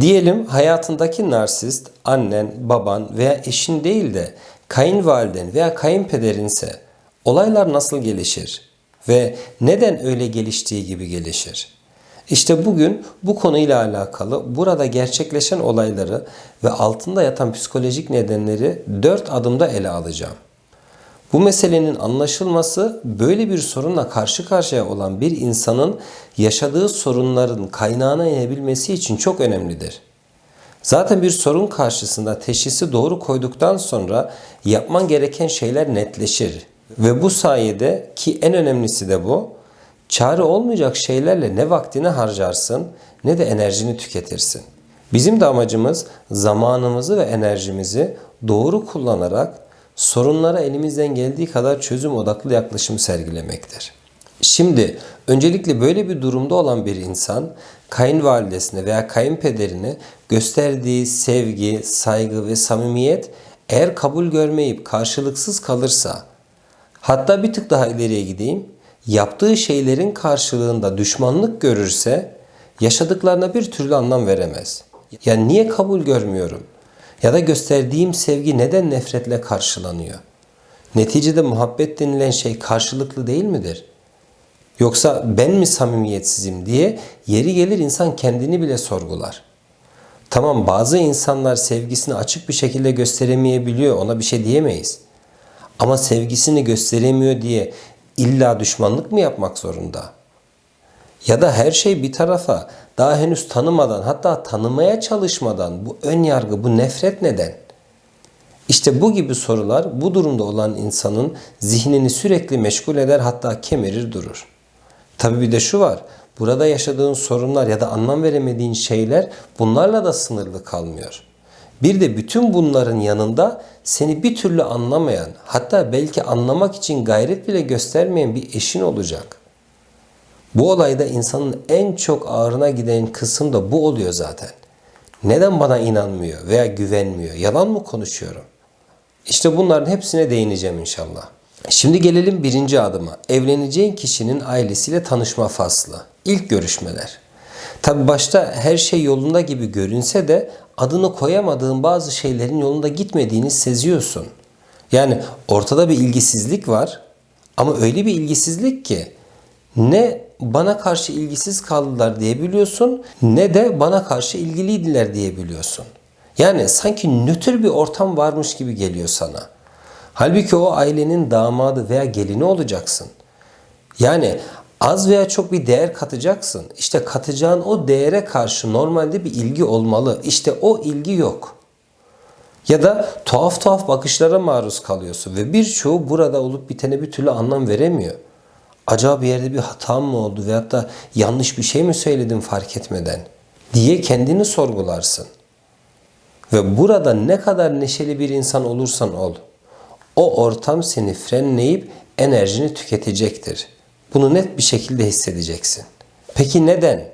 Diyelim hayatındaki narsist annen, baban veya eşin değil de kayınvaliden veya kayınpederinse olaylar nasıl gelişir ve neden öyle geliştiği gibi gelişir? İşte bugün bu konuyla alakalı burada gerçekleşen olayları ve altında yatan psikolojik nedenleri dört adımda ele alacağım. Bu meselenin anlaşılması böyle bir sorunla karşı karşıya olan bir insanın yaşadığı sorunların kaynağına inebilmesi için çok önemlidir. Zaten bir sorun karşısında teşhisi doğru koyduktan sonra yapman gereken şeyler netleşir. Ve bu sayede ki en önemlisi de bu, çare olmayacak şeylerle ne vaktini harcarsın ne de enerjini tüketirsin. Bizim de amacımız zamanımızı ve enerjimizi doğru kullanarak sorunlara elimizden geldiği kadar çözüm odaklı yaklaşım sergilemektir. Şimdi öncelikle böyle bir durumda olan bir insan kayınvalidesine veya kayınpederine gösterdiği sevgi, saygı ve samimiyet eğer kabul görmeyip karşılıksız kalırsa hatta bir tık daha ileriye gideyim yaptığı şeylerin karşılığında düşmanlık görürse yaşadıklarına bir türlü anlam veremez. Yani niye kabul görmüyorum? Ya da gösterdiğim sevgi neden nefretle karşılanıyor? Neticede muhabbet denilen şey karşılıklı değil midir? Yoksa ben mi samimiyetsizim diye yeri gelir insan kendini bile sorgular. Tamam bazı insanlar sevgisini açık bir şekilde gösteremeyebiliyor ona bir şey diyemeyiz. Ama sevgisini gösteremiyor diye illa düşmanlık mı yapmak zorunda? Ya da her şey bir tarafa daha henüz tanımadan hatta tanımaya çalışmadan bu ön yargı, bu nefret neden? İşte bu gibi sorular bu durumda olan insanın zihnini sürekli meşgul eder hatta kemirir durur. Tabii bir de şu var. Burada yaşadığın sorunlar ya da anlam veremediğin şeyler bunlarla da sınırlı kalmıyor. Bir de bütün bunların yanında seni bir türlü anlamayan, hatta belki anlamak için gayret bile göstermeyen bir eşin olacak. Bu olayda insanın en çok ağrına giden kısım da bu oluyor zaten. Neden bana inanmıyor veya güvenmiyor? Yalan mı konuşuyorum? İşte bunların hepsine değineceğim inşallah. Şimdi gelelim birinci adıma. Evleneceğin kişinin ailesiyle tanışma faslı. İlk görüşmeler. Tabi başta her şey yolunda gibi görünse de adını koyamadığın bazı şeylerin yolunda gitmediğini seziyorsun. Yani ortada bir ilgisizlik var ama öyle bir ilgisizlik ki ne bana karşı ilgisiz kaldılar diyebiliyorsun ne de bana karşı ilgiliydiler diyebiliyorsun. Yani sanki nötr bir ortam varmış gibi geliyor sana. Halbuki o ailenin damadı veya gelini olacaksın. Yani az veya çok bir değer katacaksın. İşte katacağın o değere karşı normalde bir ilgi olmalı. İşte o ilgi yok. Ya da tuhaf tuhaf bakışlara maruz kalıyorsun ve birçoğu burada olup bitene bir türlü anlam veremiyor. Acaba bir yerde bir hatam mı oldu veyahut da yanlış bir şey mi söyledim fark etmeden diye kendini sorgularsın. Ve burada ne kadar neşeli bir insan olursan ol, o ortam seni frenleyip enerjini tüketecektir. Bunu net bir şekilde hissedeceksin. Peki neden?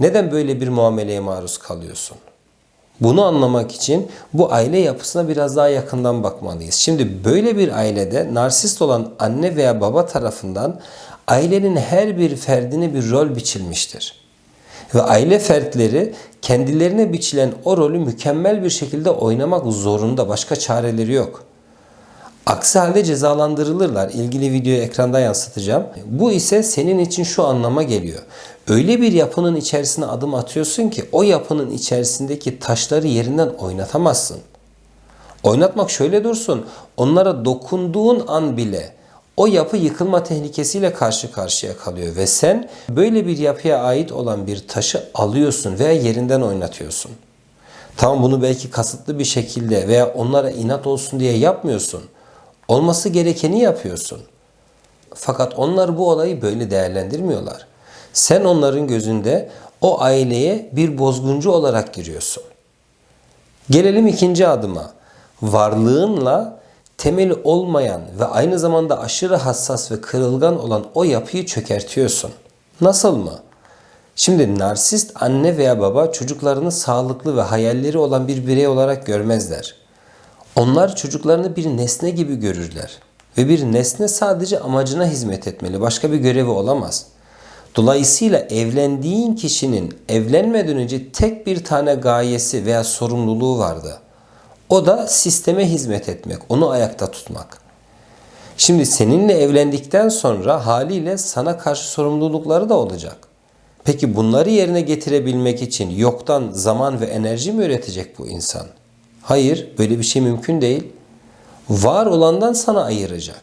Neden böyle bir muameleye maruz kalıyorsun? Bunu anlamak için bu aile yapısına biraz daha yakından bakmalıyız. Şimdi böyle bir ailede narsist olan anne veya baba tarafından ailenin her bir ferdine bir rol biçilmiştir. Ve aile fertleri kendilerine biçilen o rolü mükemmel bir şekilde oynamak zorunda. Başka çareleri yok. Aksi halde cezalandırılırlar. İlgili videoyu ekranda yansıtacağım. Bu ise senin için şu anlama geliyor. Öyle bir yapının içerisine adım atıyorsun ki o yapının içerisindeki taşları yerinden oynatamazsın. Oynatmak şöyle dursun. Onlara dokunduğun an bile o yapı yıkılma tehlikesiyle karşı karşıya kalıyor ve sen böyle bir yapıya ait olan bir taşı alıyorsun veya yerinden oynatıyorsun. Tamam bunu belki kasıtlı bir şekilde veya onlara inat olsun diye yapmıyorsun. Olması gerekeni yapıyorsun. Fakat onlar bu olayı böyle değerlendirmiyorlar. Sen onların gözünde o aileye bir bozguncu olarak giriyorsun. Gelelim ikinci adıma. Varlığınla temeli olmayan ve aynı zamanda aşırı hassas ve kırılgan olan o yapıyı çökertiyorsun. Nasıl mı? Şimdi narsist anne veya baba çocuklarını sağlıklı ve hayalleri olan bir birey olarak görmezler. Onlar çocuklarını bir nesne gibi görürler. Ve bir nesne sadece amacına hizmet etmeli. Başka bir görevi olamaz. Dolayısıyla evlendiğin kişinin evlenmeden önce tek bir tane gayesi veya sorumluluğu vardı. O da sisteme hizmet etmek, onu ayakta tutmak. Şimdi seninle evlendikten sonra haliyle sana karşı sorumlulukları da olacak. Peki bunları yerine getirebilmek için yoktan zaman ve enerji mi üretecek bu insan? Hayır, böyle bir şey mümkün değil. Var olandan sana ayıracak.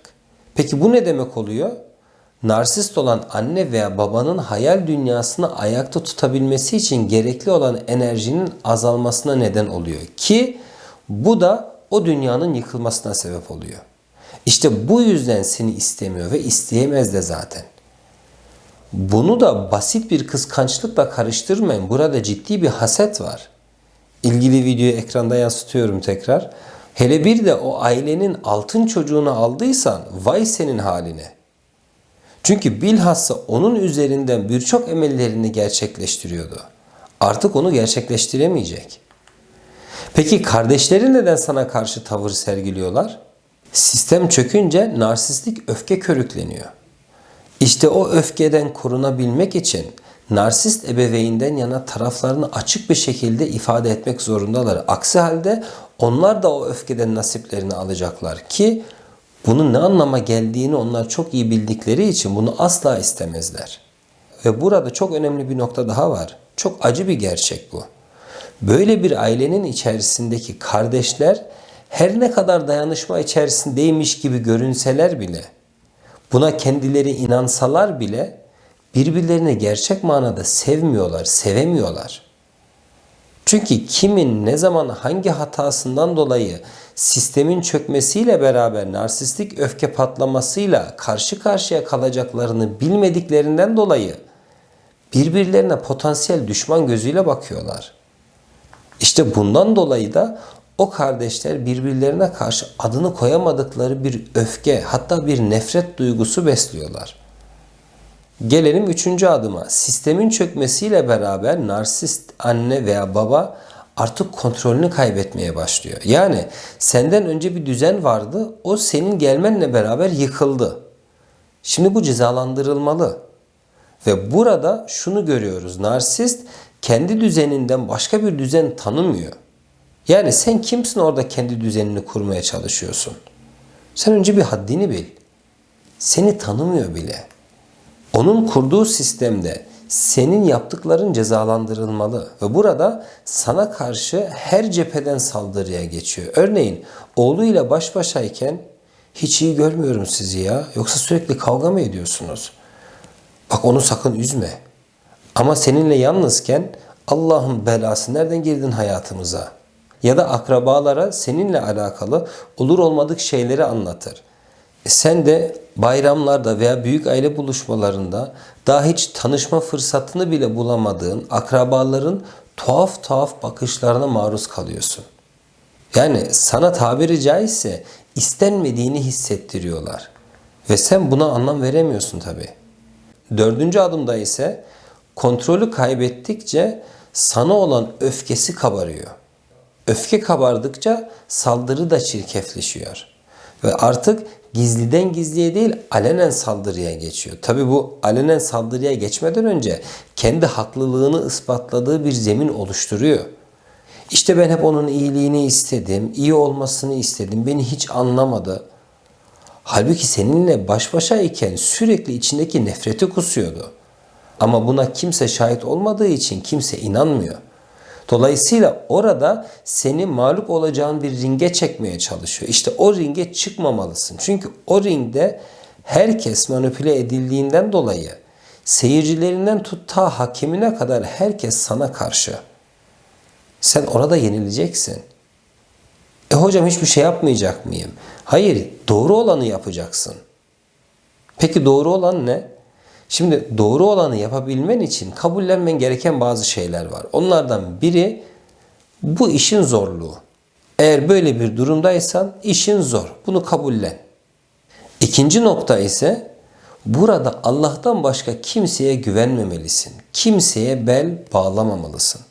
Peki bu ne demek oluyor? Narsist olan anne veya babanın hayal dünyasını ayakta tutabilmesi için gerekli olan enerjinin azalmasına neden oluyor. Ki bu da o dünyanın yıkılmasına sebep oluyor. İşte bu yüzden seni istemiyor ve isteyemez de zaten. Bunu da basit bir kıskançlıkla karıştırmayın. Burada ciddi bir haset var. İlgili videoyu ekranda yansıtıyorum tekrar. Hele bir de o ailenin altın çocuğunu aldıysan vay senin haline. Çünkü bilhassa onun üzerinden birçok emellerini gerçekleştiriyordu. Artık onu gerçekleştiremeyecek. Peki kardeşleri neden sana karşı tavır sergiliyorlar? Sistem çökünce narsistik öfke körükleniyor. İşte o öfkeden korunabilmek için narsist ebeveynden yana taraflarını açık bir şekilde ifade etmek zorundalar. Aksi halde onlar da o öfkeden nasiplerini alacaklar ki bunun ne anlama geldiğini onlar çok iyi bildikleri için bunu asla istemezler. Ve burada çok önemli bir nokta daha var. Çok acı bir gerçek bu. Böyle bir ailenin içerisindeki kardeşler her ne kadar dayanışma içerisindeymiş gibi görünseler bile, buna kendileri inansalar bile birbirlerini gerçek manada sevmiyorlar, sevemiyorlar. Çünkü kimin ne zaman hangi hatasından dolayı sistemin çökmesiyle beraber narsistik öfke patlamasıyla karşı karşıya kalacaklarını bilmediklerinden dolayı birbirlerine potansiyel düşman gözüyle bakıyorlar. İşte bundan dolayı da o kardeşler birbirlerine karşı adını koyamadıkları bir öfke hatta bir nefret duygusu besliyorlar. Gelelim üçüncü adıma. Sistemin çökmesiyle beraber narsist anne veya baba artık kontrolünü kaybetmeye başlıyor. Yani senden önce bir düzen vardı, o senin gelmenle beraber yıkıldı. Şimdi bu cezalandırılmalı. Ve burada şunu görüyoruz. Narsist kendi düzeninden başka bir düzen tanımıyor. Yani sen kimsin orada kendi düzenini kurmaya çalışıyorsun? Sen önce bir haddini bil. Seni tanımıyor bile. Onun kurduğu sistemde senin yaptıkların cezalandırılmalı ve burada sana karşı her cepheden saldırıya geçiyor. Örneğin oğluyla baş başayken hiç iyi görmüyorum sizi ya. Yoksa sürekli kavga mı ediyorsunuz? Bak onu sakın üzme. Ama seninle yalnızken Allah'ın belası nereden girdin hayatımıza? Ya da akrabalara seninle alakalı olur olmadık şeyleri anlatır. E sen de bayramlarda veya büyük aile buluşmalarında daha hiç tanışma fırsatını bile bulamadığın akrabaların tuhaf tuhaf bakışlarına maruz kalıyorsun. Yani sana tabiri caizse istenmediğini hissettiriyorlar. Ve sen buna anlam veremiyorsun tabi. Dördüncü adımda ise kontrolü kaybettikçe sana olan öfkesi kabarıyor. Öfke kabardıkça saldırı da çirkefleşiyor. Ve artık gizliden gizliye değil alenen saldırıya geçiyor. Tabi bu alenen saldırıya geçmeden önce kendi haklılığını ispatladığı bir zemin oluşturuyor. İşte ben hep onun iyiliğini istedim, iyi olmasını istedim, beni hiç anlamadı. Halbuki seninle baş başa iken sürekli içindeki nefreti kusuyordu. Ama buna kimse şahit olmadığı için kimse inanmıyor. Dolayısıyla orada seni mağlup olacağın bir ringe çekmeye çalışıyor. İşte o ringe çıkmamalısın. Çünkü o ringde herkes manipüle edildiğinden dolayı seyircilerinden tut ta hakemine kadar herkes sana karşı. Sen orada yenileceksin. E hocam hiçbir şey yapmayacak mıyım? Hayır, doğru olanı yapacaksın. Peki doğru olan ne? Şimdi doğru olanı yapabilmen için kabullenmen gereken bazı şeyler var. Onlardan biri bu işin zorluğu. Eğer böyle bir durumdaysan işin zor. Bunu kabullen. İkinci nokta ise burada Allah'tan başka kimseye güvenmemelisin. Kimseye bel bağlamamalısın.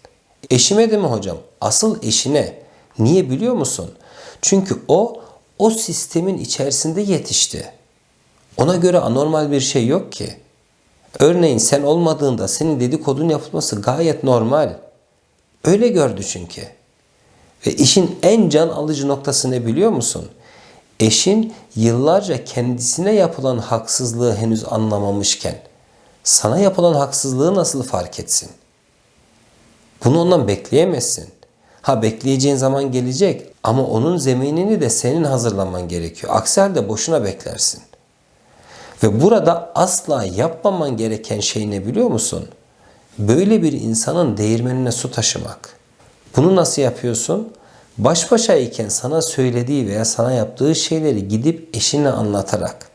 Eşime de mi hocam? Asıl eşine. Niye biliyor musun? Çünkü o o sistemin içerisinde yetişti. Ona göre anormal bir şey yok ki. Örneğin sen olmadığında senin dedikodun yapılması gayet normal. Öyle gördü çünkü. Ve işin en can alıcı noktası ne biliyor musun? Eşin yıllarca kendisine yapılan haksızlığı henüz anlamamışken sana yapılan haksızlığı nasıl fark etsin? Bunu ondan bekleyemezsin. Ha bekleyeceğin zaman gelecek ama onun zeminini de senin hazırlaman gerekiyor. Aksi halde boşuna beklersin. Ve burada asla yapmaman gereken şey ne biliyor musun? Böyle bir insanın değirmenine su taşımak. Bunu nasıl yapıyorsun? Baş başayken sana söylediği veya sana yaptığı şeyleri gidip eşine anlatarak.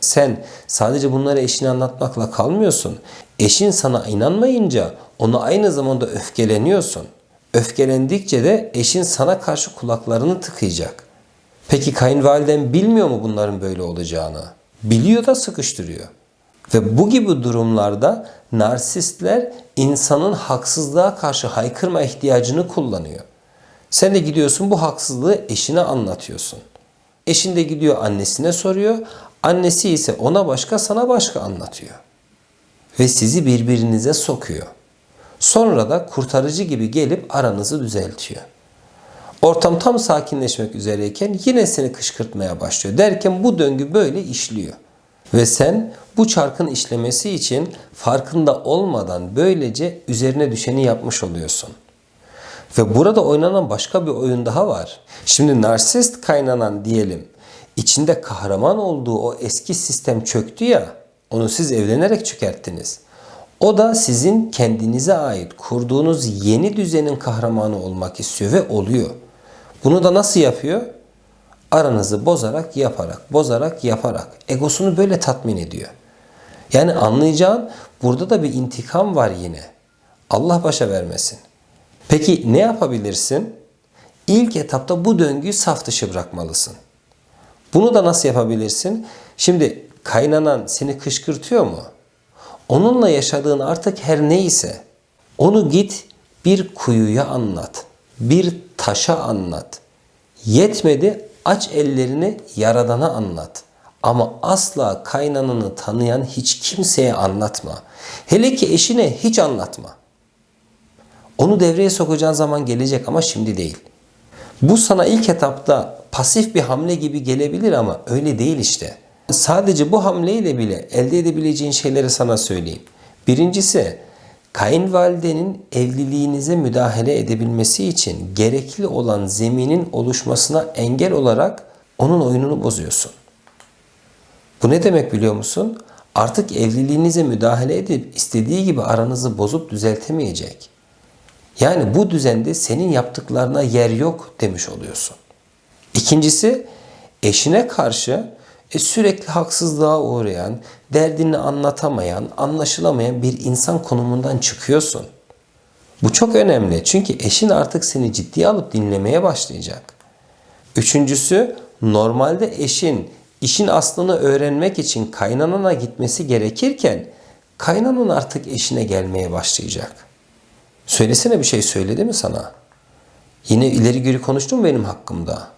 Sen sadece bunları eşine anlatmakla kalmıyorsun. Eşin sana inanmayınca ona aynı zamanda öfkeleniyorsun. Öfkelendikçe de eşin sana karşı kulaklarını tıkayacak. Peki kayınvaliden bilmiyor mu bunların böyle olacağını? Biliyor da sıkıştırıyor. Ve bu gibi durumlarda narsistler insanın haksızlığa karşı haykırma ihtiyacını kullanıyor. Sen de gidiyorsun bu haksızlığı eşine anlatıyorsun. Eşin de gidiyor annesine soruyor. Annesi ise ona başka sana başka anlatıyor. Ve sizi birbirinize sokuyor. Sonra da kurtarıcı gibi gelip aranızı düzeltiyor. Ortam tam sakinleşmek üzereyken yine seni kışkırtmaya başlıyor. Derken bu döngü böyle işliyor. Ve sen bu çarkın işlemesi için farkında olmadan böylece üzerine düşeni yapmış oluyorsun. Ve burada oynanan başka bir oyun daha var. Şimdi narsist kaynanan diyelim içinde kahraman olduğu o eski sistem çöktü ya onu siz evlenerek çökerttiniz. O da sizin kendinize ait kurduğunuz yeni düzenin kahramanı olmak istiyor ve oluyor. Bunu da nasıl yapıyor? Aranızı bozarak, yaparak, bozarak, yaparak. Egosunu böyle tatmin ediyor. Yani anlayacağın burada da bir intikam var yine. Allah başa vermesin. Peki ne yapabilirsin? İlk etapta bu döngüyü saf dışı bırakmalısın. Bunu da nasıl yapabilirsin? Şimdi kaynanan seni kışkırtıyor mu? Onunla yaşadığın artık her neyse onu git bir kuyuya anlat. Bir taşa anlat. Yetmedi aç ellerini yaradana anlat. Ama asla kaynanını tanıyan hiç kimseye anlatma. Hele ki eşine hiç anlatma. Onu devreye sokacağın zaman gelecek ama şimdi değil. Bu sana ilk etapta pasif bir hamle gibi gelebilir ama öyle değil işte. Sadece bu hamleyle bile elde edebileceğin şeyleri sana söyleyeyim. Birincisi kayınvalidenin evliliğinize müdahale edebilmesi için gerekli olan zeminin oluşmasına engel olarak onun oyununu bozuyorsun. Bu ne demek biliyor musun? Artık evliliğinize müdahale edip istediği gibi aranızı bozup düzeltemeyecek. Yani bu düzende senin yaptıklarına yer yok demiş oluyorsun. İkincisi eşine karşı e, sürekli haksızlığa uğrayan, derdini anlatamayan, anlaşılamayan bir insan konumundan çıkıyorsun. Bu çok önemli çünkü eşin artık seni ciddiye alıp dinlemeye başlayacak. Üçüncüsü normalde eşin işin aslını öğrenmek için kaynanana gitmesi gerekirken kaynanan artık eşine gelmeye başlayacak. Söylesene bir şey söyledi mi sana? Yine ileri geri konuştun mu benim hakkımda?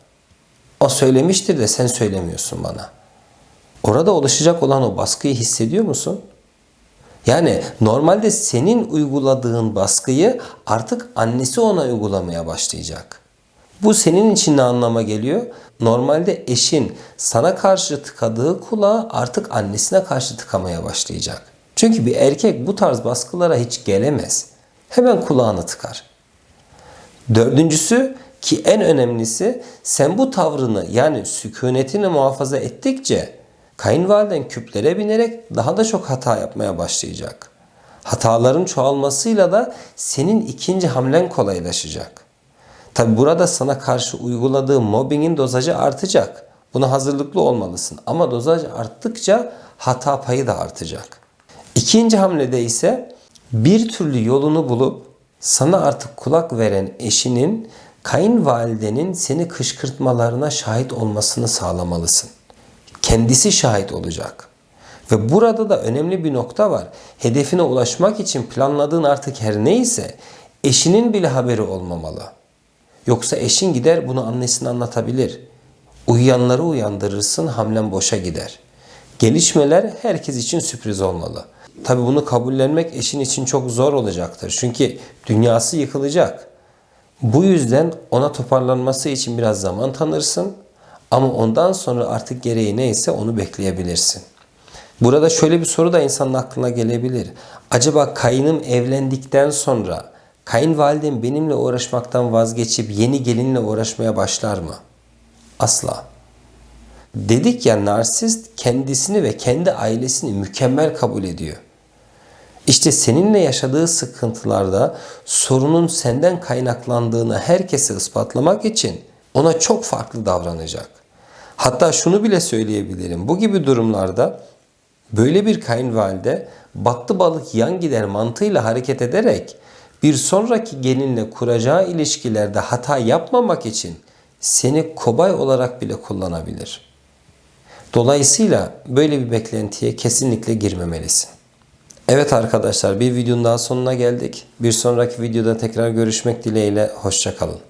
O söylemiştir de sen söylemiyorsun bana. Orada oluşacak olan o baskıyı hissediyor musun? Yani normalde senin uyguladığın baskıyı artık annesi ona uygulamaya başlayacak. Bu senin için ne anlama geliyor? Normalde eşin sana karşı tıkadığı kulağı artık annesine karşı tıkamaya başlayacak. Çünkü bir erkek bu tarz baskılara hiç gelemez. Hemen kulağını tıkar. Dördüncüsü ki en önemlisi sen bu tavrını yani sükunetini muhafaza ettikçe kayınvaliden küplere binerek daha da çok hata yapmaya başlayacak. Hataların çoğalmasıyla da senin ikinci hamlen kolaylaşacak. Tabi burada sana karşı uyguladığı mobbingin dozajı artacak. Buna hazırlıklı olmalısın. Ama dozaj arttıkça hata payı da artacak. İkinci hamlede ise bir türlü yolunu bulup sana artık kulak veren eşinin kayınvalidenin seni kışkırtmalarına şahit olmasını sağlamalısın. Kendisi şahit olacak. Ve burada da önemli bir nokta var. Hedefine ulaşmak için planladığın artık her neyse eşinin bile haberi olmamalı. Yoksa eşin gider bunu annesine anlatabilir. Uyuyanları uyandırırsın hamlen boşa gider. Gelişmeler herkes için sürpriz olmalı. Tabi bunu kabullenmek eşin için çok zor olacaktır. Çünkü dünyası yıkılacak. Bu yüzden ona toparlanması için biraz zaman tanırsın. Ama ondan sonra artık gereği neyse onu bekleyebilirsin. Burada şöyle bir soru da insanın aklına gelebilir. Acaba kayınım evlendikten sonra kayınvalidem benimle uğraşmaktan vazgeçip yeni gelinle uğraşmaya başlar mı? Asla. Dedik ya narsist kendisini ve kendi ailesini mükemmel kabul ediyor. İşte seninle yaşadığı sıkıntılarda sorunun senden kaynaklandığını herkese ispatlamak için ona çok farklı davranacak. Hatta şunu bile söyleyebilirim. Bu gibi durumlarda böyle bir kayınvalide battı balık yan gider mantığıyla hareket ederek bir sonraki gelinle kuracağı ilişkilerde hata yapmamak için seni kobay olarak bile kullanabilir. Dolayısıyla böyle bir beklentiye kesinlikle girmemelisin. Evet arkadaşlar bir videonun daha sonuna geldik. Bir sonraki videoda tekrar görüşmek dileğiyle. Hoşçakalın.